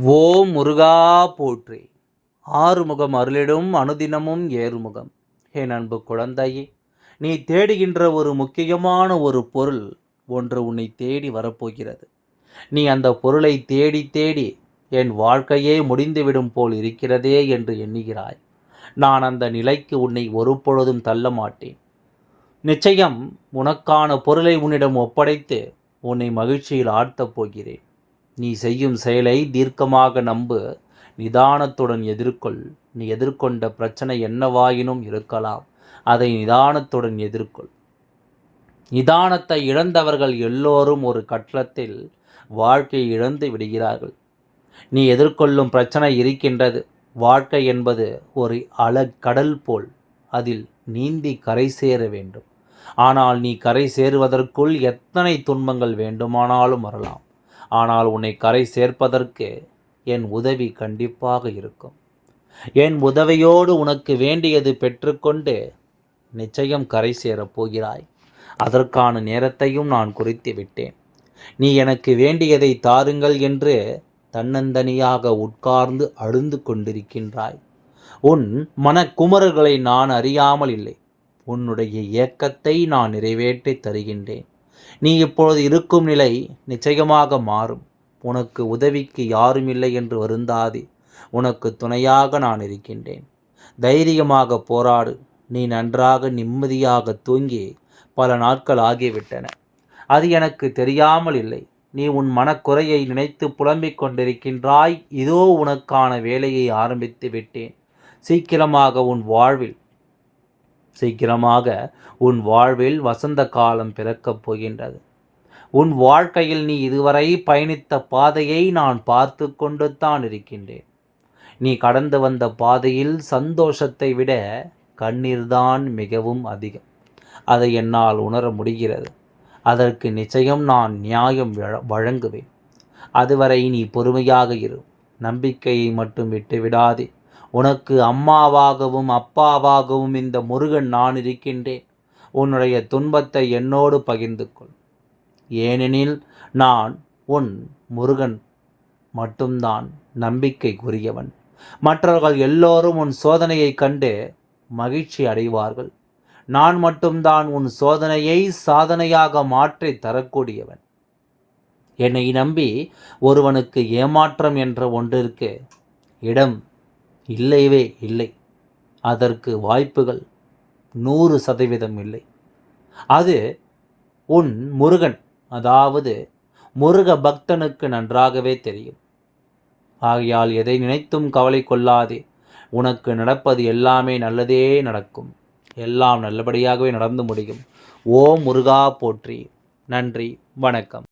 ஓம் முருகா போற்றி. ஆறுமுகம் அருளிடும் அனுதினமும் ஏறுமுகம். என் அன்பு குழந்தையே நீ தேடுகின்ற ஒரு முக்கியமான ஒரு பொருள் ஒன்று உன்னை தேடி வரப்போகிறது. நீ அந்த பொருளை தேடி தேடி என் வாழ்க்கையே முடிந்துவிடும் போல் இருக்கிறதே என்று எண்ணுகிறாய். நான் அந்த நிலைக்கு உன்னை ஒரு பொழுதும் தள்ள மாட்டேன். நிச்சயம் உனக்கான பொருளை உன்னிடம் ஒப்படைத்து உன்னை மகிழ்ச்சியில் ஆழ்த்தப் போகிறேன். நீ செய்யும் செயலை தீர்க்கமாக நம்பு. நிதானத்துடன் எதிர்கொள். நீ எதிர்கொண்ட பிரச்சனை என்னவாயினும் இருக்கலாம். அதை நிதானத்துடன் எதிர்கொள். நிதானத்தை இழந்தவர்கள் எல்லோரும் ஒரு கட்டத்தில் வாழ்க்கையை இழந்து விடுகிறார்கள். நீ எதிர்கொள்ளும் பிரச்சனை இருக்கின்றது. வாழ்க்கை என்பது ஒரு அல கடல் போல் அதில் நீந்தி கரை சேர வேண்டும். ஆனால் நீ கரை சேருவதற்குள் எத்தனை துன்பங்கள் வேண்டுமானாலும் வரலாம். ஆனால் உன்னை கரை சேர்ப்பதற்கு என் உதவி கண்டிப்பாக இருக்கும். என் உதவியோடு உனக்கு வேண்டியது பெற்றுக்கொண்டு நிச்சயம் கரை சேரப் போகிறாய். அதற்கான நேரத்தையும் நான் குறித்து விட்டேன். நீ எனக்கு வேண்டியதை தாருங்கள் என்று தன்னந்தனியாக உட்கார்ந்து அழுந்து கொண்டிருக்கின்றாய். உன் மனக்குமரர்களை நான் அறியாமல் இல்லை. உன்னுடைய இயக்கத்தை நான் நிறைவேற்றி தருகின்றேன். நீ இப்பொழுது இருக்கும் நிலை நிச்சயமாக மாறும். உனக்கு உதவிக்கு யாரும் இல்லை என்று வருந்தாதே. உனக்கு துணையாக நான் இருக்கின்றேன். தைரியமாக போராடு. நீ நன்றாக நிம்மதியாக தூங்கி பல நாட்கள் ஆகிவிட்டன. அது எனக்கு தெரியாமல் இல்லை. நீ உன் மனக்குறையை நினைத்து புலம்பிக் கொண்டிருக்கின்றாய். இதோ உனக்கான வேலையை ஆரம்பித்து விட்டேன். சீக்கிரமாக உன் வாழ்வில் சீக்கிரமாக உன் வாழ்வில் வசந்த காலம் பிறக்கப் போகின்றது. உன் வாழ்க்கையில் நீ இதுவரை பயணித்த பாதையை நான் பார்த்து கொண்டு தான் இருக்கின்றேன். நீ கடந்து வந்த பாதையில் சந்தோஷத்தை விட கண்ணீர்தான் மிகவும் அதிகம். அதை என்னால் உணர முடிகிறது. அதற்கு நிச்சயம் நான் நியாயம் வழங்குவேன். அதுவரை நீ பொறுமையாக இரு. நம்பிக்கையை மட்டும் விட்டு விடாதே உனக்கு அம்மாவாகவும் அப்பாவாகவும் இந்த முருகன் நான் இருக்கின்றேன். உன்னுடைய துன்பத்தை என்னோடு பகிர்ந்து கொள் ஏனெனில் நான் உன் முருகன். மட்டும்தான் நம்பிக்கைக்குரியவன். மற்றவர்கள் எல்லோரும் உன் சோதனையை கண்டு மகிழ்ச்சி அடைவார்கள். நான் மட்டும்தான் உன் சோதனையை சாதனையாக மாற்றி தரக்கூடியவன். என்னை நம்பி ஒருவனுக்கு ஏமாற்றம் என்ற ஒன்றிற்கு இடம் இல்லையவே இல்லை. அதற்கு வாய்ப்புகள் நூறு சதவீதம் இல்லை. அது உன் முருகன் அதாவது முருக பக்தனுக்கு நன்றாகவே தெரியும். ஆகையால் எதை நினைத்தும் கவலை கொள்ளாதே. உனக்கு நடப்பது எல்லாமே நல்லதே நடக்கும். எல்லாம் நல்லபடியாகவே நடந்து முடியும். ஓ முருகா போற்றி. நன்றி வணக்கம்.